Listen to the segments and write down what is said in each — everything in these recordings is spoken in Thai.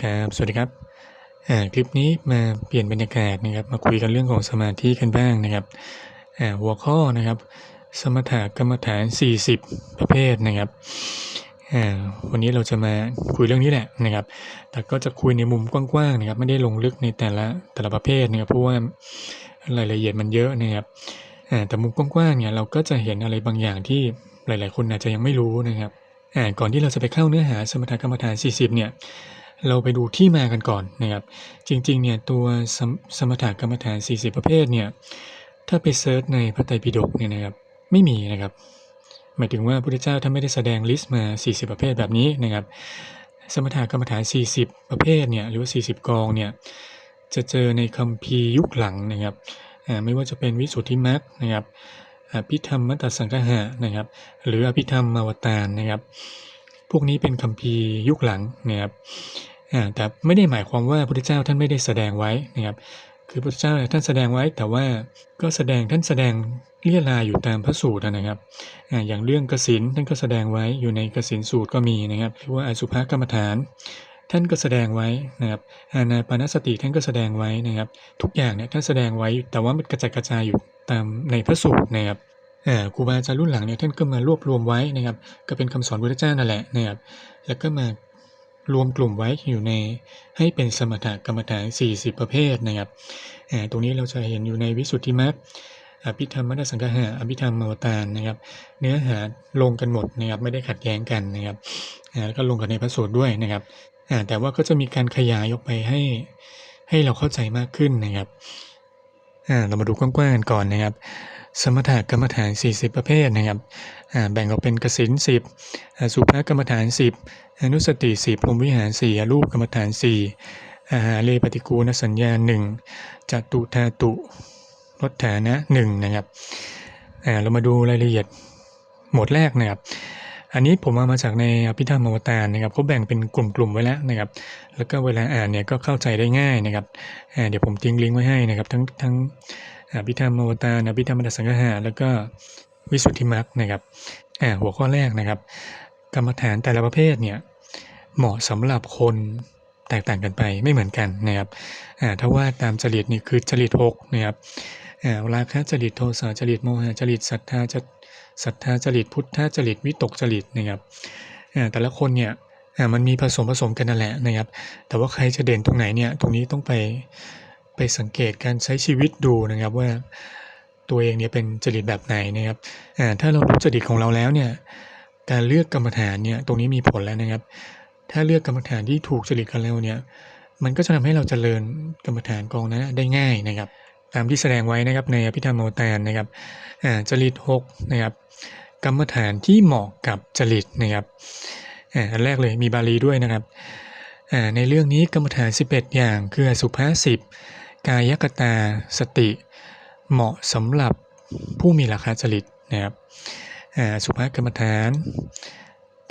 ครับสวัสดีครับคลิปนี้มาเปลี่ยนบรรยากาศนะครับ มาคุยกันเรื่องของสมาธิกันบ้างนะครับหัวข้อนะครับ สมถกรรมฐาน 40 ประเภทนะครับวันนี้เราจะมาคุยเรื่องนี้แหละนะครับ แต่ก็จะคุยในมุมกว้างๆนะครับ ไม่ได้ลงลึกในแต่ละแต่ละประเภทนะครับ เพราะว่ารายละเอียดมันเยอะนะครับแต่มุมกว้างๆเนี่ยเราก็จะเห็นอะไรบางอย่างที่หลาย ๆ คนอาจจะยังไม่รู้นะครับก่อนที่เราจะไปเข้าเนื้อหาสมถกรรมฐาน 40 เนี่ย เราไปดูที่มากันก่อนนะครับ จริงๆเนี่ยตัวสมสมถกรรมฐาน 40 ประเภทเนี่ยถ้าไปเซิร์ชในพระไตรปิฎกเนี่ยนะครับไม่มีนะครับหมายถึงว่าพระพุทธเจ้าท่านไม่ได้แสดงลิสต์มา 40 ประเภทแบบนี้นะครับ สมถกรรมฐาน 40 ประเภทเนี่ยหรือว่า 40 กองเนี่ยจะเจอในคัมภีร์ยุคหลังนะครับไม่ว่าจะเป็นวิสุทธิมรรคนะครับอภิธรรมมัตตสังฆะนะครับ หรืออภิธรรมมาวตารนะครับ พวกนี้เป็นคัมภีร์ยุคหลังนะครับ แต่ไม่ได้หมายความว่าพระพุทธเจ้าท่านไม่ได้แสดงไว้นะครับ คือพระพุทธเจ้าท่านแสดงไว้แต่ว่าก็แสดงท่านแสดงเลี่ยราอยู่ตามพระสูตรนะครับออย่างเรื่องกสินท่านก็แสดงไว้อยู่ในกสินสูตรก็มีนะครับหรือว่าอสุภกรรมฐาน ท่านก็แสดงไว้นะครับอานาปานสติท่านก็แสดงไว้นะครับ ทุกอย่างเนี่ยท่านแสดงไว้แต่ว่ามันกระจายกระจายอยู่ตามในพระสูตรนะครับครูบาอาจารย์รุ่นหลังเนี่ยท่านก็มารวบรวมไว้นะครับ ก็เป็นคำสอนพระพุทธเจ้านั่นแหละนะครับ แล้วก็มา รวมกลุ่มไว้อยู่ในให้เป็นสมถกรรมฐาน 40 ประเภทนะครับตรงนี้เราจะเห็นอยู่ในวิสุทธิมรรคอภิธรรมมัตสังฆะอภิธรรมมวตารนะครับ เนื้อหาลงกันหมดนะครับ ไม่ได้ขัดแย้งกันนะครับแล้วก็ลงกันในพระสูตรด้วยนะครับแต่ว่าก็จะมีการขยายออกไปให้ให้เราเข้าใจมากขึ้นนะครับเรามาดูกว้างๆกันก่อนนะครับ สมถกรรมฐาน 40 ประเภทนะครับแบ่งออกเป็นกสิน10 สุภกรรมฐาน 10 อนุสติ 10พรหมวิหาร 4 อรูปกรรมฐาน 4 อาหาเรปฏิกูลสัญญา 1จตุธาตุรสฐานะ1นะครับเรามาดูรายละเอียดหมวดแรกนะครับอันนี้ผมเอามาจากในอภิธรรมอวตารนะครับเขาแบ่งเป็นกลุ่มๆไว้แล้วนะครับ แล้วก็เวลาอ่านเนี่ยก็เข้าใจได้ง่ายนะครับเดี๋ยวผมทิ้งลิงก์ไว้ให้นะครับ ทั้งทั้ง อภิธรรมอวตารอภิธรรมมัตตสังฆะแล้วก็วิสุทธิมรรคนะครับหัวข้อแรกนะครับ กรรมฐานแต่ละประเภทเนี่ยเหมาะสำหรับคนแตกต่างกันไปไม่เหมือนกันนะครับถ้าว่าตามจริตนี่คือจริตหกนะครับอ่าราคะจริตโทสะจริตโมหะจริตศรัทธาจศรัทธาจริตพุทธจริตวิตกจริตนะครับแต่ละคนเนี่ยมันมีผสมผสมกันนั่นแหละนะครับ แต่ว่าใครจะเด่นตรงไหนเนี่ยตรงนี้ต้องไป ไปสังเกตการใช้ชีวิตดูนะครับว่าตัวเองเนี่ยเป็นจริตแบบไหนนะครับถ้าเรารู้จริตของเราแล้วเนี่ยการเลือกกรรมฐานเนี่ยตรงนี้มีผลแล้วนะครับ ถ้าเลือกกรรมฐานที่ถูกจริตกันแล้วเนี่ยมันก็จะทำให้เราเจริญกรรมฐานกองนั้นได้ง่ายนะครับ ตามที่แสดงไว้นะครับในอภิธรรมอวตารนะครับจริตหกนะครับกรรมฐานที่เหมาะกับจริตนะครับอันแรกเลยมีบาลีด้วยนะครับในเรื่องนี้กรรมฐาน 11 อย่างคือสุภาสิบกายกตาสติ เหมาะสำหรับผู้มีราคาจริตนะครับสุภกรรมฐาน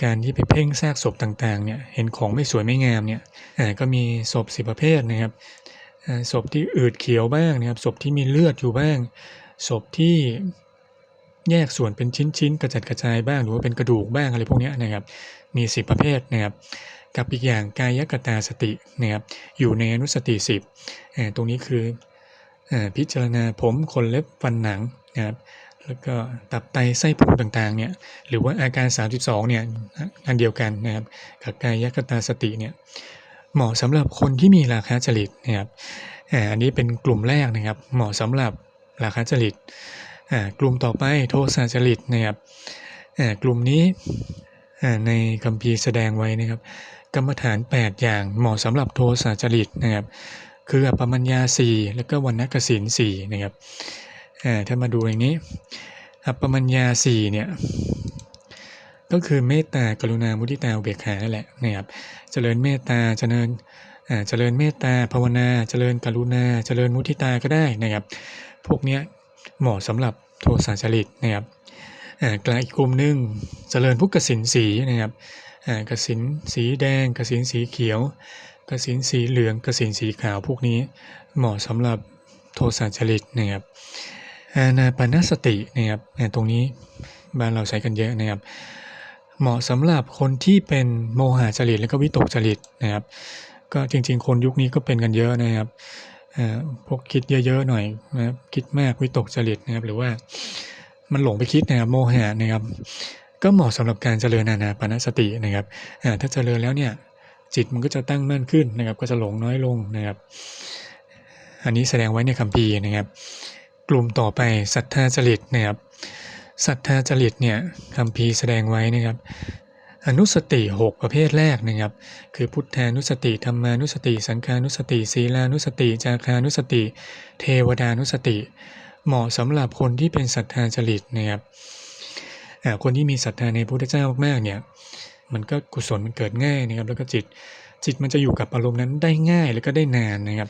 การที่ไปเพ่งซากศพต่างๆเนี่ยเห็นของไม่สวยไม่งามเนี่ยก็มีศพสิบประเภทนะครับศพที่อืดเขียวบ้างนะครับศพที่มีเลือดอยู่บ้างศพที่แยกส่วนเป็นชิ้นๆ กระจัดกระจายบ้างหรือว่าเป็นกระดูกบ้างอะไรพวกนี้นะครับ มี10ประเภทนะครับ กับอีกอย่างกายกตาสตินะครับอยู่ในอนุสติ10อ่าตรงนี้คืออพิจารณาผมขนเล็บฟันหนังนะครับแล้วก็ตับไตไส้พุงต่างๆเนี่ยหรือว่าอาการ 32เนี่ยอันเดียวกันนะครับกับกายกตาสติเนี่ยเหมาะสำหรับคนที่มีราคะจริตนะครับอันนี้เป็นกลุ่มแรกนะครับ เหมาะสำหรับราคะจริตกลุ่มต่อไปโทสะจริตนะครับกลุ่มนี้ในคัมภีร์แสดงไว้นะครับ กรรมฐาน 8 อย่างเหมาะสำหรับโทสะจริตนะครับ คืออัปมัญญา4แล้วก็วรรณกสิน4นะครับถ้ามาดูอย่างนี้อัปมัญญา4เนี่ยก็คือเมตตากรุณามุทิตาอุเบกขานั่นแหละนะครับเจริญเมตตาเจริญเจริญเมตตาภาวนาเจริญกรุณาเจริญมุทิตาก็ได้นะครับ พวกเนี้ยเหมาะสำหรับโทสะจริตนะครับอ่ากลายอีกกลุ่มหนึ่งเจริญพุกสินสีนะครับ อ่ากสินสีแดงกระสินสีเขียวกระสินสีเหลืองกระสินสีขาวพวกนี้ เหมาะสำหรับโทสะจริตนะครับอานาปานสตินะครับตรงนี้บ้านเราใช้กันเยอะนะครับ เหมาะสำหรับคนที่เป็นโมหะจริตแล้วก็วิตกจริตนะครับ ก็จริงๆ คนยุคนี้ก็เป็นกันเยอะนะครับพวกคิดเยอะๆหน่อยนะครับคิดมากวิตกจริตนะครับ หรือว่ามันหลงไปคิดนะครับโมหะนะครับ ก็เหมาะสำหรับการเจริญอานาปาสตินะครับถ้าเจริญแล้วเนี่ยจิตมันก็จะตั้งมั่นขึ้นนะครับ ก็จะหลงน้อยลงนะครับ อันนี้แสดงไว้ในคัมภีร์นะครับ กลุ่มต่อไปศรัทธาจริตนะครับศรัทธาจริตเนี่ยคัมภีร์แสดงไว้นะครับ อนุสติ 6 ประเภทแรกนะครับ คือพุทธานุสติธรรมานุสติ สังฆานุสติ ศีลานุสติ จาคานุสติ เทวดานุสติ เหมาะสำหรับคนที่เป็นศรัทธาจริตนะครับ คนที่มีศรัทธาในพระพุทธเจ้ามากๆเนี่ย มันก็กุศลมันเกิดง่ายนะครับ แล้วก็จิตจิตมันจะอยู่กับอารมณ์นั้นได้ง่ายแล้วก็ได้นานนะครับ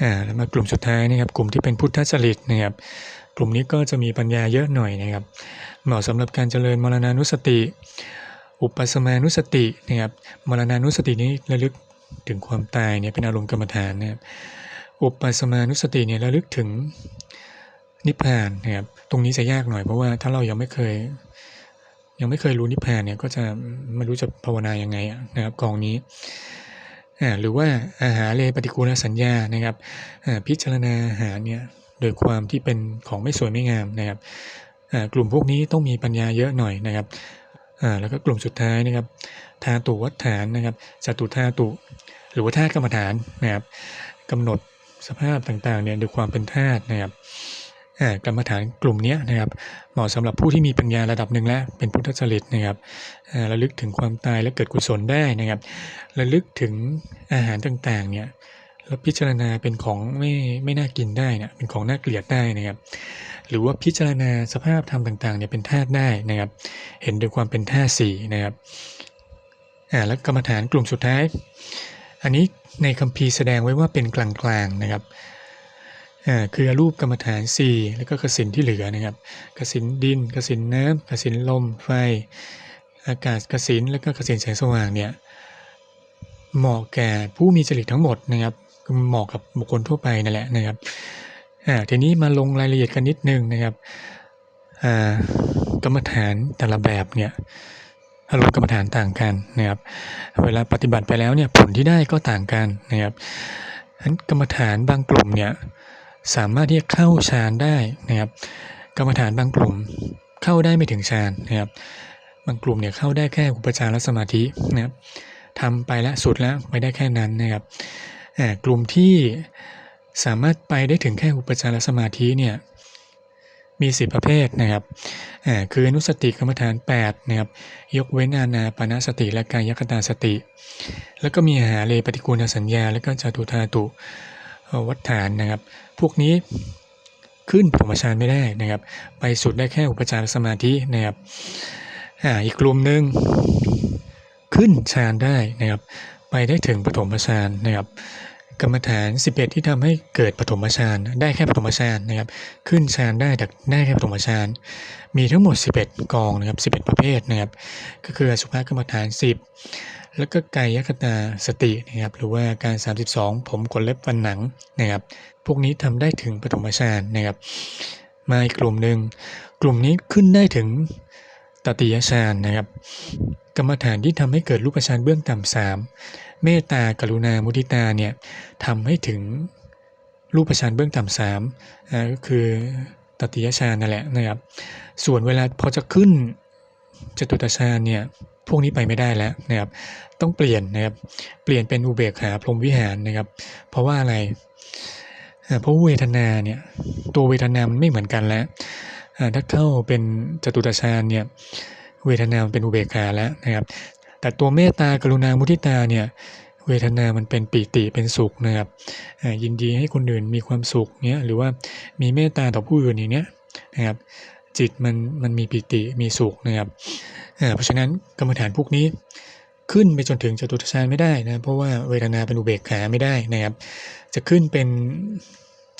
อ่าแล้วมากลุ่มสุดท้ายนะครับ กลุ่มที่เป็นพุทธจริตนะครับ กลุ่มนี้ก็จะมีปัญญาเยอะหน่อยนะครับ เหมาะสำหรับการเจริญมรณานุสติ อุปสมานุสตินะครับมรณานุสตินี้ระลึกถึงความตายเนี่ยเป็นอารมณ์กรรมฐานนะครับอุปสมานุสติเนี่ยระลึกถึง นิพพานนะครับตรงนี้จะยากหน่อยเพราะว่าถ้าเรายังไม่เคย ยังไม่เคยรู้นิพพานเนี่ยก็จะไม่รู้จะภาวนายังไงนะครับกองนี้หรือว่าอาหารเลปฏิกูลสัญญานะครับพิจารณาอาหารเนี่ยโดยความที่เป็นของไม่สวยไม่งามนะครับกลุ่มพวกนี้ต้องมีปัญญาเยอะหน่อยนะครับแล้วก็กลุ่มสุดท้ายนะครับธาตุวัฏฐานนะครับจตุธาตุหรือว่าธาตุกรรมฐานนะครับกำหนดสภาพต่างๆเนี่ยโดยความเป็นธาตุนะครับ กรรมฐานกลุ่มนี้นะครับเหมาะสำหรับผู้ที่มีปัญญาระดับหนึ่งแล้วเป็นพุทธจริตนะครับอ่าระลึกถึงความตายและเกิดกุศลได้นะครับระลึกถึงอาหารต่างๆเนี่ยแล้วพิจารณาเป็นของไม่ไม่น่ากินได้นะเป็นของน่าเกลียดได้นะครับหรือว่าพิจารณาสภาพธรรมต่างๆเนี่ยเป็นธาตุได้นะครับ เห็นโดยความเป็นธาตุสี่นะครับอ่าแล้วกรรมฐานกลุ่มสุดท้าย อันนี้ในคัมภีร์แสดงไว้ว่าเป็นกลางๆนะครับ คือรูปกรรมฐาน 4 แล้วก็กสินที่เหลือนะครับกสินดินกสินน้ำกสินลมไฟ อากาศกสินแล้วก็กสินแสงสว่างเนี่ยเหมาะแก่ผู้มีจริตทั้งหมดนะครับเหมาะกับบุคคลทั่วไปนั่นแหละนะครับอ่าทีนี้มาลงรายละเอียดกันนิดนึงนะครับอ่ากรรมฐานแต่ละแบบเนี่ยอารมณ์กรรมฐานต่างกันนะครับ เวลาปฏิบัติไปแล้วเนี่ยผลที่ได้ก็ต่างกันนะครับฉะนั้นกรรมฐานบางกลุ่มเนี่ย สามารถที่จะเข้าฌานได้นะครับ กรรมฐานบางกลุ่มเข้าได้ไม่ถึงฌานนะครับ บางกลุ่มเนี่ยเข้าได้แค่อุปจารสมาธินะครับทำไปแล้วสุดแล้วไปได้แค่นั้นนะครับกลุ่มที่สามารถไปได้ถึงแค่อุปจารสมาธิเนี่ยมีสิบประเภทนะครับคืออนุสติกรรมฐาน8นะครับ ยกเว้นอานาปนาสติและกายคตาสติ แล้วก็มีอาหาเลปฏิกูลสัญญา แล้วก็จตุธาตุ วัฏฐานนะครับ พวกนี้ขึ้นปฐมฌานไม่ได้นะครับ ไปสุดได้แค่อุปจารสมาธินะครับอ่าอีกกลุ่มหนึ่งขึ้นฌานได้นะครับ ไปได้ถึงปฐมฌานนะครับ กรรมฐาน 11 ที่ทำให้เกิดปฐมฌานได้แค่ปฐมฌานนะครับ ขึ้นฌานได้แต่ได้แค่ปฐมฌานมีทั้งหมด 11 กองนะครับ 11 ประเภทนะครับ ก็คือสุภากรรมฐาน 10 แล้วก็กายคตาสตินะครับ หรือว่าการ 32 ผมขนเล็บฟันหนังนะครับ พวกนี้ทำได้ถึงปฐมฌานนะครับ มาอีกกลุ่มหนึ่ง กลุ่มนี้ขึ้นได้ถึงตติยฌานนะครับ กรรมฐานที่ทำให้เกิดรูปฌานเบื้องต่ำสาม เมตตากรุณามุทิตาเนี่ยทำให้ถึงรูปฌานเบื้องต่ำสามอ่าก็คือตติยฌานนั่นแหละนะครับ ส่วนเวลาพอจะขึ้นจตุตฌานเนี่ยพวกนี้ไปไม่ได้แล้วนะครับ ต้องเปลี่ยนนะครับ เปลี่ยนเป็นอุเบกขาพรหมวิหารนะครับ เพราะว่าอะไรอ่าเพราะเวทนาเนี่ยตัวเวทนามันไม่เหมือนกันแล้วอ่าถ้าเข้าเป็นจตุตฌานเนี่ยเวทนามันเป็นอุเบกขาแล้วนะครับ แต่ตัวเมตตากรุณามุทิตาเนี่ยเวทนามันเป็นปีติเป็นสุขนะครับยินดีให้คนอื่นมีความสุขเนี้ยหรือว่ามีเมตตาต่อผู้อื่นอย่างเนี้ยนะครับจิตมันมันมีปิติมีสุขนะครับเพราะฉะนั้นกรรมฐานพวกนี้ขึ้นไปจนถึงจตุตฌานไม่ได้นะเพราะว่าเวทนาเป็นอุเบกขาไม่ได้นะครับ จะขึ้นเป็น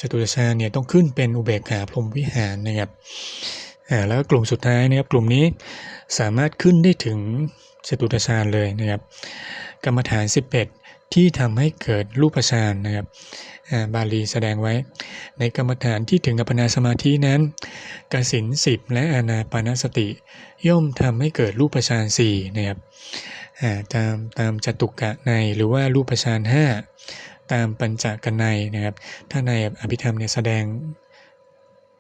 จตุตฌานเนี่ยต้องขึ้นเป็นอุเบกขาพรหมวิหารนะครับ อ่าแล้วกลุ่มสุดท้ายนะครับกลุ่มนี้สามารถขึ้นได้ถึงจตุตฌานเลยนะครับ กรรมฐาน 11 ที่ทำให้เกิดรูปฌานนะครับบาลีแสดงไว้ ในกรรมฐานที่ถึงอัปนาสมาธินั้นกสินสิบและอานาปานสติ ย่อมทำให้เกิดรูปฌานสี่นะครับตามตามจตุกะในหรือว่ารูปฌานห้าตามปัญจกนในนะครับ ถ้าในอภิธรรมเนี่ยแสดง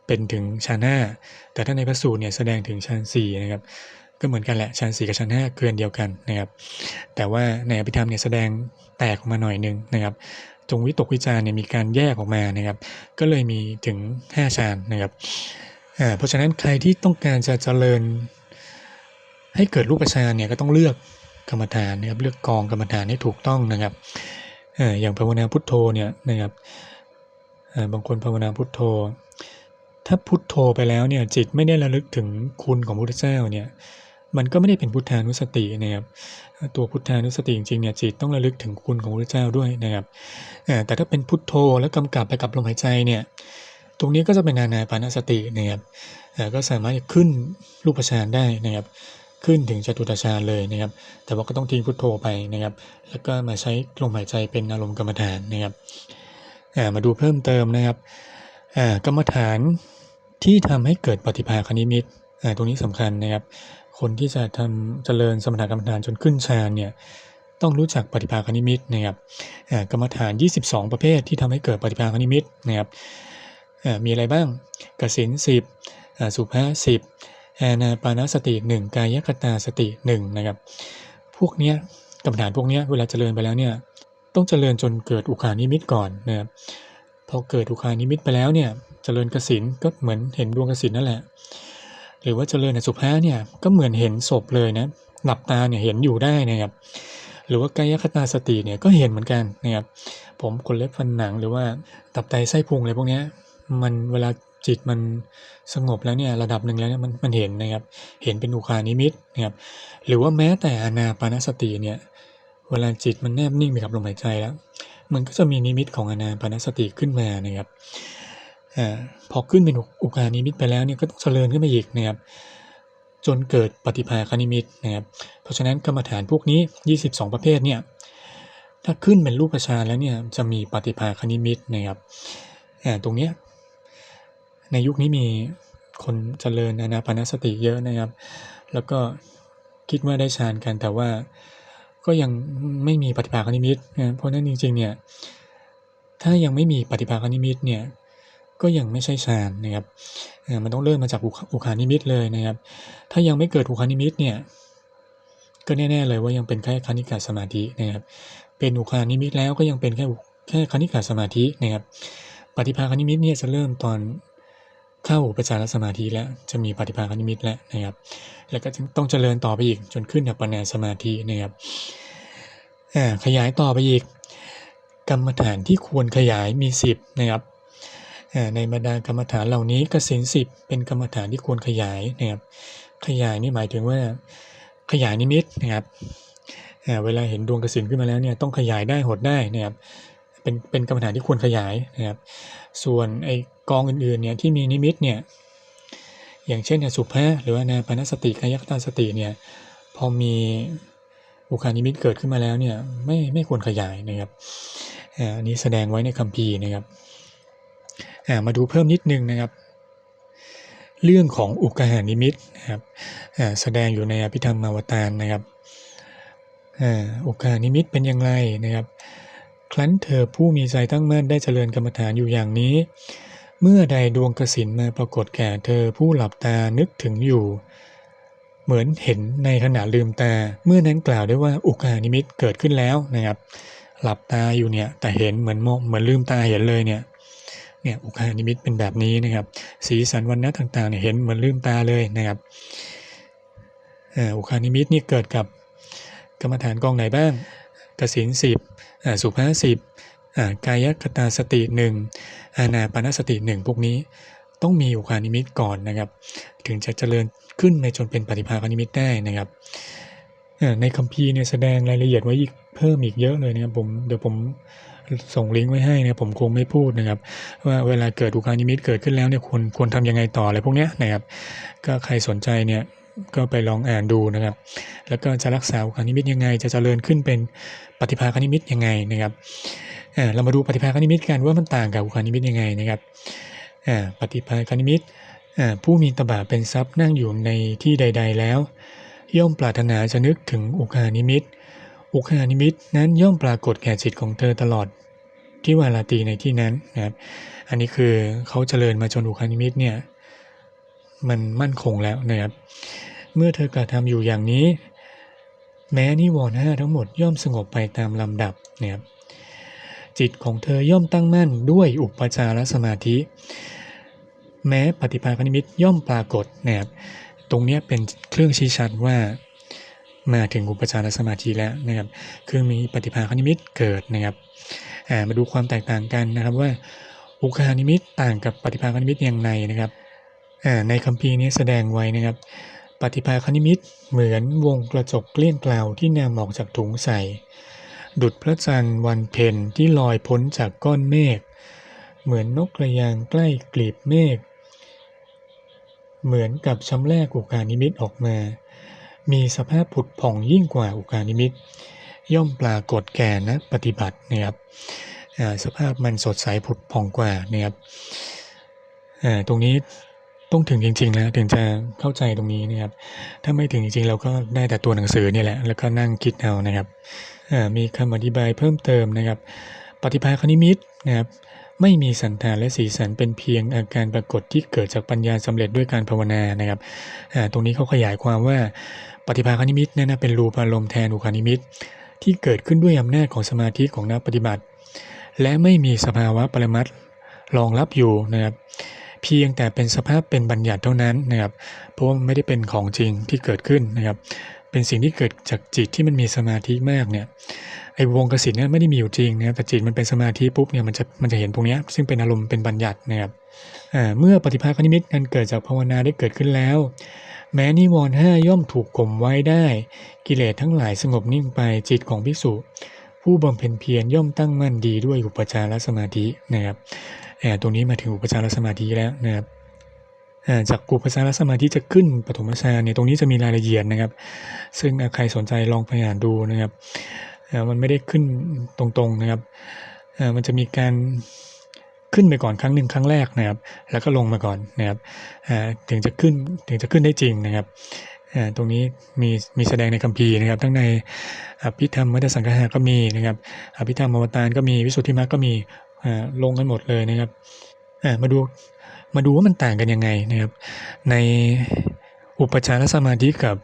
เป็นถึงฌานห้าแต่ถ้าในพระสูตรเนี่ยแสดงถึงฌานสี่นะครับก็เหมือนกันแหละฌานสี่กับฌานห้าเกินเดียวกันนะครับ แต่ว่าในอภิธรรมเนี่ยแสดงแตกออกมาหน่อยนึงนะครับ จงวิตกวิจาร์เนี่ยมีการแยกออกมานะครับ ก็เลยมีถึง5ฌานนะครับเพราะฉะนั้นใครที่ต้องการจะเจริญ ให้เกิดรูปฌานเนี่ยก็ต้องเลือกกรรมฐานนะครับเลือกกองกรรมฐานให้ถูกต้องนะครับอย่างภาวนาพุทโธเนี่ยนะครับบางคนภาวนาพุทโธ ถ้าพุทโธไปแล้วเนี่ยจิตไม่ได้ระลึกถึงคุณของพระพุทธเจ้าเนี่ยมันก็ไม่ได้เป็นพุทธานุสตินะครับตัวพุทธานุสติจริงๆเนี่ยจิตต้องระลึกถึงคุณของพระพุทธเจ้าด้วยนะครับแต่ถ้าเป็นพุทโธแล้วกำกับไปกับลมหายใจเนี่ยตรงนี้ก็จะเป็นอานาปานสตินะครับก็สามารถจะขึ้นรูปฌานได้นะครับ ขึ้นถึงจตุตฌานเลยนะครับ แต่ว่าก็ต้องทิ้งพุทโธไปนะครับ แล้วก็มาใช้ลมหายใจเป็นอารมณ์กรรมฐานนะครับมาดูเพิ่มเติมนะครับกรรมฐาน ที่ทำให้เกิดปฏิภาคณิมิตอ่าตรงนี้สำคัญนะครับ คนที่จะทำเจริญสมถกรรมฐานจนขึ้นฌานเนี่ยต้องรู้จักปฏิภาคณิมิตนะครับอ่ากรรมฐาน 22 ประเภทที่ทำให้เกิดปฏิภาคณิมิตนะครับอ่ามีอะไรบ้างกสินสิบอ่าสุภาสิบอานาปานสติหนึ่งกายคตาสติหนึ่งนะครับ พวกเนี้ยกรรมฐานพวกเนี้ยเวลาเจริญไปแล้วเนี่ยต้องเจริญจนเกิดอุคานิมิตก่อนนะครับพอเกิดอุคานิมิตไปแล้วเนี่ย เจริญกสินก็เหมือนเห็นดวงกสินนั่นแหละ หรือว่าเจริญอสุภะเนี่ยก็เหมือนเห็นศพเลยนะหลับตาเนี่ยเห็นอยู่ได้นะครับหรือว่ากายคตาสติเนี่ยก็เห็นเหมือนกันนะครับผมขนเล็บฟันหนังหรือว่าตับไตไส้พุงอะไรพวกนี้มันเวลาจิตมันสงบแล้วเนี่ยระดับหนึ่งแล้วเนี่ยมันมันเห็นนะครับ เห็นเป็นอุคานิมิตนะครับหรือว่าแม้แต่อานาปานสติเนี่ยเวลาจิตมันแนบนิ่งไปกับลมหายใจแล้ว มันก็จะมีนิมิตของอานาปานสติขึ้นมานะครับ อพอขึ้นเป็นอุคานิมิตไปแล้วเนี่ยก็ต้องเจริญขึ้นไปอีกนะครับจนเกิดปฏิภาคณิมิตนะครับ เพราะฉะนั้นกรรมฐานพวกนี้ 22 ประเภทเนี่ยถ้าขึ้นเป็นรูปฌานแล้วเนี่ยจะมีปฏิภาคณิมิตนะครับตรงเนี้ยในยุคนี้มีคนเจริญอนาปานสติเยอะนะครับ แล้วก็คิดว่าได้ฌานกันแต่ว่าก็ยังไม่มีปฏิภาคนิมิตนะเพราะฉะนั้นจริงๆเนี่ยถ้ายังไม่มีปฏิภาคนิมิตเนี่ย ก็ยังไม่ใช่ฌานนะครับเอ่อมันต้องเริ่มมาจากอุคานิมิตเลยนะครับ ถ้ายังไม่เกิดอุคานิมิตเนี่ยก็แน่ๆเลยว่ายังเป็นแค่คณิกาสมาธินะครับ เป็นอุคานิมิตแล้วก็ยังเป็นแค่แค่คณิกาสมาธินะครับ ปฏิภาคนิมิตเนี่ยจะเริ่มตอนเข้าอุปจารสมาธิแล้วจะมีปฏิภาคนิมิตแล้วนะครับ แล้วก็ต้องเจริญต่อไปอีกจนขึ้นอัปปนาสมาธินะครับอ่าขยายต่อไปอีกกรรมฐานที่ควรขยายมีสิบนะครับ ในบรรดากรรมฐานเหล่านี้กสินสิบเป็นกรรมฐานที่ควรขยายนะครับ ขยายนี่หมายถึงว่าขยายนิมิตนะครับอ่าเวลาเห็นดวงกสินขึ้นมาแล้วเนี่ยต้องขยายได้หดได้นะครับ เป็นเป็นกรรมฐานที่ควรขยายนะครับ ส่วนไอกองอื่นๆเนี่ยที่มีนิมิตเนี่ยอย่างเช่นสุภะหรือว่านาปนสติกายคตาสติเนี่ยพอมีอุคานิมิตเกิดขึ้นมาแล้วเนี่ยไม่ไม่ควรขยายนะครับอันนี้แสดงไว้ในคัมภีร์นะครับ มาดูเพิ่มนิดนึงนะครับ เรื่องของอุกหานิมิตนะครับแสดงอยู่ในอภิธรรมาวตารนะครับอุกหานิมิตเป็นอย่างไรนะครับ ครั้นเธอผู้มีใจตั้งมั่นได้เจริญกรรมฐานอยู่อย่างนี้ เมื่อใดดวงกสินมาปรากฏแก่เธอผู้หลับตานึกถึงอยู่ เหมือนเห็นในขณะลืมตา เมื่อนั้นกล่าวได้ว่าอุกานิมิตเกิดขึ้นแล้วนะครับ หลับตาอยู่เนี่ยแต่เห็นเหมือนมองเหมือนลืมตาเห็นเลยเนี่ย เนี่ยอุกานิมิตเป็นแบบนี้นะครับ สีสันวันนะต่างๆเนี่ยเห็นเหมือนลืมตาเลยนะครับอุคานิมิตนี่เกิดกับกรรมฐานกองไหนบ้างกสินสิบสุภาษิตกายคตาสติหนึ่งอานาปานสติหนึ่งพวกนี้ต้องมีอุคานิมิตก่อนนะครับ ถึงจะเจริญขึ้นในจนเป็นปฏิภาคานิมิตได้นะครับในคัมภีร์เนี่ยแสดงรายละเอียดไว้อีกเพิ่มอีกเยอะเลยนะครับผมเดี๋ยวผม ส่งลิงก์ไว้ให้นะผมคงไม่พูดนะครับ ว่าเวลาเกิดอุคานิมิตเกิดขึ้นแล้วเนี่ยควรควรทำยังไงต่ออะไรพวกเนี้ยนะครับ ก็ใครสนใจเนี่ยก็ไปลองอ่านดูนะครับ แล้วก็จะรักษาอุคานิมิตยังไง จะเจริญขึ้นเป็นปฏิภาคนิมิตยังไงนะครับอ่าเรามาดูปฏิภาคนิมิตกันว่ามันต่างกับอุคานิมิตยังไงนะครับอ่าปฏิภาคนิมิตอ่าผู้มีตบะเป็นทรัพย์นั่งอยู่ในที่ใด ๆ แล้ว ย่อมปรารถนาจะนึกถึงอุคานิมิต อุคานิมิตนั้นย่อมปรากฏแก่จิตของเธอตลอดที่วาลาตีในที่นั้นนะครับ อันนี้คือเขาเจริญมาจนอุคานิมิตเนี่ยมันมั่นคงแล้วนะครับ เมื่อเธอกระทำอยู่อย่างนี้ แม้นิวรณ์ห้าทั้งหมดย่อมสงบไปตามลำดับนะครับจิตของเธอย่อมตั้งมั่นด้วยอุปจารสมาธิ แม้ปฏิภาคนิมิตย่อมปรากฏนะครับตรงนี้เป็นเครื่องชี้ชัดว่า มาถึงอุปจารสมาธิแล้วนะครับคือมีปฏิภาคนิมิตเกิดนะครับมาดูความแตกต่างกันนะครับว่าอุคานิมิตต่างกับปฏิภาคนิมิตอย่างไรนะครับในคัมภีร์นี้แสดงไว้นะครับ ปฏิภาคนิมิตเหมือนวงกระจกเกลี้ยงเกลาวที่นำออกจากถุงใส่ดุจพระจันทร์วันเพ็ญที่ลอยพ้นจากก้อนเมฆเหมือนนกกระยางใกล้กลีบเมฆเหมือนกับชำแรกอุกานิมิตออกมา มีสภาพผุดผ่องยิ่งกว่าอุกานิมิต ย่อมปรากฏแก่นักปฏิบัตินะครับสภาพมันสดใสผุดผ่องกว่านะครับตรงนี้ต้องถึงจริงๆแล้วถึงจะเข้าใจตรงนี้นะครับ ถ้าไม่ถึงจริงๆ เราก็ได้แต่ตัวหนังสือนี่แหละ แล้วก็นั่งคิดเอานะครับมีคำอธิบายเพิ่มเติมนะครับ ปฏิภาคนิมิตนะครับไม่มีสันฐานและสีสันเป็นเพียงอาการปรากฏที่เกิดจากปัญญาสำเร็จด้วยการภาวนานะครับตรงนี้เขาขยายความว่า ปฏิภาคนิมิตเนี่ยนะเป็นรูปอารมณ์แทนอุคานิมิต ที่เกิดขึ้นด้วยอำนาจของสมาธิของนักปฏิบัติ และไม่มีสภาวะปรมัตรองรับอยู่นะครับเพียงแต่เป็นสภาพเป็นบัญญัติเท่านั้นนะครับเพราะว่าไม่ได้เป็นของจริงที่เกิดขึ้นนะครับเป็นสิ่งที่เกิดจากจิตที่มันมีสมาธิมากเนี่ยไอ้วงกสินเนี่ยไม่ได้มีอยู่จริงนะครับแต่จิตมันเป็นสมาธิปุ๊บเนี่ยมันจะมันจะเห็นตรงนี้ซึ่งเป็นอารมณ์เป็นบัญญัตินะครับเมื่อปฏิภาคนิมิตนั้นเกิดจากภาวนาได้เกิดขึ้นแล้ว แม้นิวรณ์ห้าย่อมถูกข่มไว้ได้ กิเลสทั้งหลายสงบนิ่งไปจิตของภิกษุผู้บำเพ็ญเพียรย่อมตั้งมั่นดีด้วยอุปจารสมาธินะครับอ่าตรงนี้มาถึงอุปจารสมาธิแล้วนะครับจากอุปจารสมาธิจะขึ้นปฐมฌานเนี่ยตรงนี้จะมีรายละเอียดนะครับ ซึ่งใครสนใจลองไปอ่านดูนะครับมันไม่ได้ขึ้นตรงๆนะครับมันจะมีการ ขึ้นไปก่อนครั้งหนึ่งครั้งแรกนะครับ แล้วก็ลงมาก่อนนะครับอ่าถึงจะขึ้นถึงจะขึ้นได้จริงนะครับอ่าตรงนี้มีมีแสดงในคัมภีร์นะครับ ทั้งในอภิธรรมมัตตสังฆะก็มีนะครับอภิธรรมอวตารก็มีวิสุทธิมรรคก็มีอ่าลงกันหมดเลยนะครับอ่ามาดูมาดูว่ามันต่างกันยังไงนะครับ ในอุปจารสมาธิกับ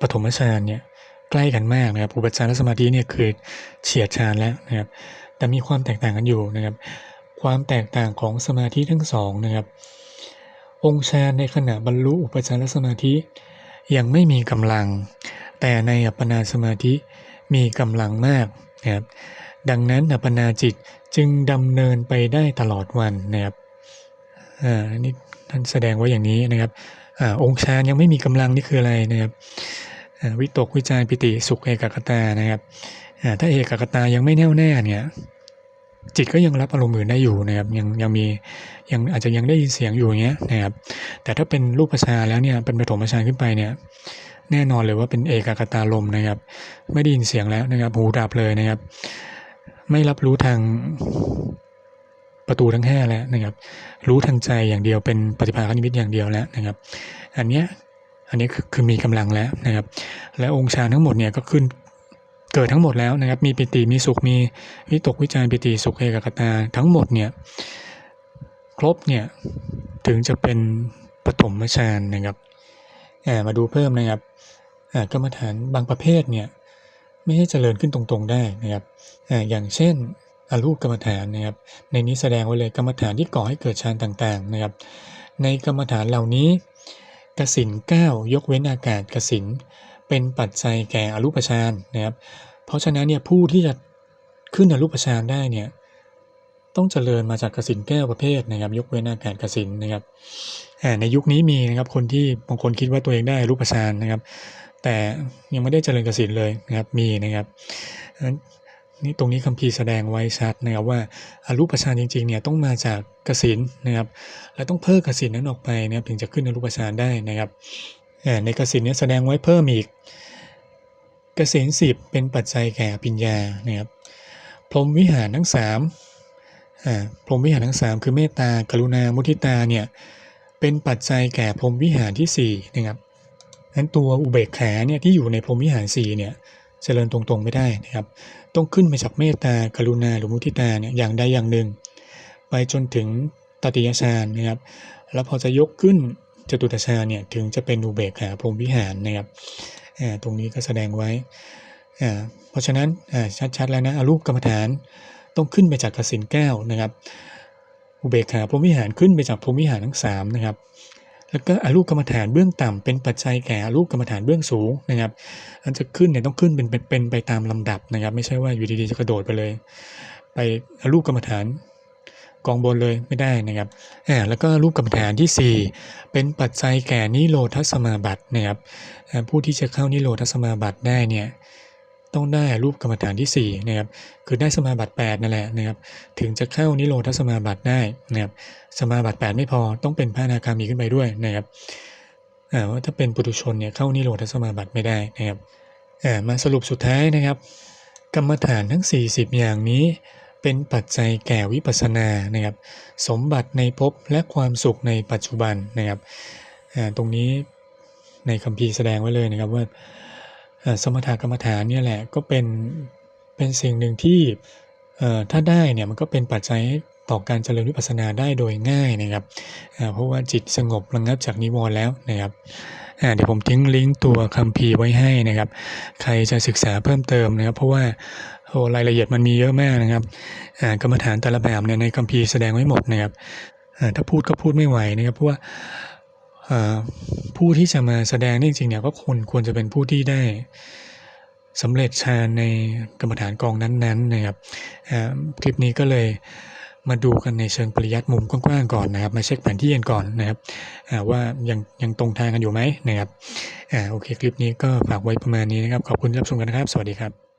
ปฐมฌานเนี่ยใกล้กันมากนะครับ อุปจารสมาธิเนี่ยคือเฉียดฌานแล้วนะครับ แต่มีความแตกต่างกันอยู่นะครับ ความแตกต่างของสมาธิทั้งสองนะครับ องค์ฌานในขณะบรรลุอุปจารสมาธิ ยังไม่มีกำลัง แต่ในอัปปนาสมาธิมีกำลังมากนะครับดังนั้นอัปปนาจิตจึงดำเนินไปได้ตลอดวันนะครับอ่านี่ท่านแสดงไว้อย่างนี้นะครับอ่าองค์ฌานยังไม่มีกำลังนี่คืออะไรนะครับวิตกวิจารปิติสุขเอกคตานะครับถ้าเอกคตายังไม่แน่วแน่เนี่ย จิตก็ยังรับอารมณ์อื่นได้อยู่นะครับยังยังมียังอาจจะยังได้ยินเสียงอยู่อย่างเงี้ยนะครับแต่ถ้าเป็นรูปฌานแล้วเนี่ยเป็นปฐมฌานขึ้นไปเนี่ยแน่นอนเลยว่าเป็นเอกคตาลมนะครับ ไม่ได้ยินเสียงแล้วนะครับหูดับเลยนะครับ ไม่รับรู้ทางประตูทั้งห้าแล้วนะครับ รู้ทางใจอย่างเดียวเป็นปฏิภาคนิมิตอย่างเดียวแล้วนะครับ อันเนี้ยอันนี้คือคือมีกำลังแล้วนะครับ และองค์ฌานทั้งหมดเนี่ยก็ขึ้น เกิดทั้งหมดแล้วนะครับ มีปิติมีสุขมีวิตกวิจารปิติสุขเอกคตาทั้งหมดเนี่ยครบเนี่ยถึงจะเป็นปฐมฌานนะครับมาดูเพิ่มนะครับกรรมฐานบางประเภทเนี่ยไม่ให้เจริญขึ้นตรงๆได้นะครับออย่างเช่นอรูปกรรมฐานนะครับ ในนี้แสดงไว้เลยกรรมฐานที่ก่อให้เกิดฌานต่างๆนะครับ ในกรรมฐานเหล่านี้กสินเก้ายกเว้นอากาศกสิน เป็นปัจจัยแก่อรูปฌานนะครับ เพราะฉะนั้นเนี่ยผู้ที่จะขึ้นอรูปฌานได้เนี่ยต้องเจริญมาจากกสินแก้วประเภทนะครับ ยกเว้นอากาศกสินนะครับอ่ในยุคนี้มีนะครับคนที่บางคนคิดว่าตัวเองได้อรูปฌานนะครับ แต่ยังไม่ได้เจริญกสินเลยนะครับมีนะครับนี่ตรงนี้คัมภีร์แสดงไว้ชัดนะครับว่าอารูปฌานจริงๆเนี่ยต้องมาจากกสินนะครับ และต้องเพิ่มกสินนั้นออกไปนะครับถึงจะขึ้นอรูปฌานได้นะครับ ในกสินเนี่ยแสดงไว้เพิ่มอีกกสินสิบเป็นปัจจัยแก่ปัญญานะครับพรหมวิหารทั้งสามพรหมวิหารทั้งสามคือเมตตากรุณามุทิตาเนี่ยเป็นปัจจัยแก่พรหมวิหารที่สี่นะครับนั้นตัวอุเบกขาเนี่ยที่อยู่ในพรหมวิหารสี่เนี่ยเจริญตรงๆไม่ได้นะครับ ต้องขึ้นไปจากเมตตากรุณาหรือมุทิตาเนี่ยอย่างใดอย่างหนึ่ง ไปจนถึงตติยฌานนะครับ แล้วพอจะยกขึ้น จตุตฌาเนี่ยถึงจะเป็นอุเบกขาพรหมวิหารนะครับตรงนี้ก็แสดงไว้ เพราะฉะนั้นชัดๆแล้วนะอรูปกรรมฐานต้องขึ้นไปจากกสินแก้วนะครับ อุเบกขาพรหมวิหารขึ้นไปจากพรหมวิหารทั้งสามนะครับแล้วก็อรูปกรรมฐานเบื้องต่ำเป็นปัจจัยแก่อรูปกรรมฐานเบื้องสูงนะครับอันจะขึ้นเนี่ยต้องขึ้นเป็นเป็นไปตามลำดับนะครับ ไม่ใช่ว่าอยู่ดีๆจะกระโดดไปเลย ไปอรูปกรรมฐาน กองบนเลยไม่ได้นะครับอ่าแล้วก็รูปกรรมฐานที่ 4 เป็นปัจจัยแก่นิโรธสมาบัตินะครับผู้ที่จะเข้านิโรธสมาบัติได้เนี่ยต้องได้รูปกรรมฐานที่4นะครับคือได้สมาบัติ8นั่นแหละนะครับถึงจะเข้านิโรธสมาบัติได้นะครับสมาบัติ 8 ไม่พอต้องเป็นพระนาคามีขึ้นไปด้วยนะครับว่าถ้าเป็นปุถุชนเนี่ยเข้านิโรธสมาบัติไม่ได้นะครับมาสรุปสุดท้ายนะครับ กรรมฐานทั้ง 40 อย่างนี้ เป็นปัจจัยแก่วิปัสสนานะครับ สมบัติในภพและความสุขในปัจจุบันนะครับอ่าตรงนี้ในคัมภีร์แสดงไว้เลยนะครับว่าสมถกรรมฐานเนี่ยแหละก็เป็นเป็นสิ่งหนึ่งที่เอ่อถ้าได้เนี่ยมันก็เป็นปัจจัยต่อการเจริญวิปัสสนาได้โดยง่ายนะครับอ่าเพราะว่าจิตสงบระงับจากนิวรณ์แล้วนะครับอ่าเดี๋ยวผมทิ้งลิงก์ตัวคัมภีร์ไว้ให้นะครับ ใครจะศึกษาเพิ่มเติมนะครับ เพราะว่า โอ้รายละเอียดมันมีเยอะมากนะครับกรรมฐานแต่ละแบบเนี่ยในคัมภีร์แสดงไว้หมดนะครับถ้าพูดก็พูดไม่ไหวนะครับเพราะว่าผู้ที่จะมาแสดงนี่จริงๆเนี่ยก็ควรควรจะเป็นผู้ที่ได้สำเร็จฌานในกรรมฐานกองนั้นๆนะครับคลิปนี้ก็เลยมาดูกันในเชิงปริยัติมุมกว้างๆก่อนนะครับ มาเช็คแผนที่กันก่อนนะครับว่ายังยังตรงทางกันอยู่ไหมนะครับอโอเคคลิปนี้ก็ฝากไว้ประมาณนี้นะครับ ขอบคุณที่รับชมกันนะครับ สวัสดีครับ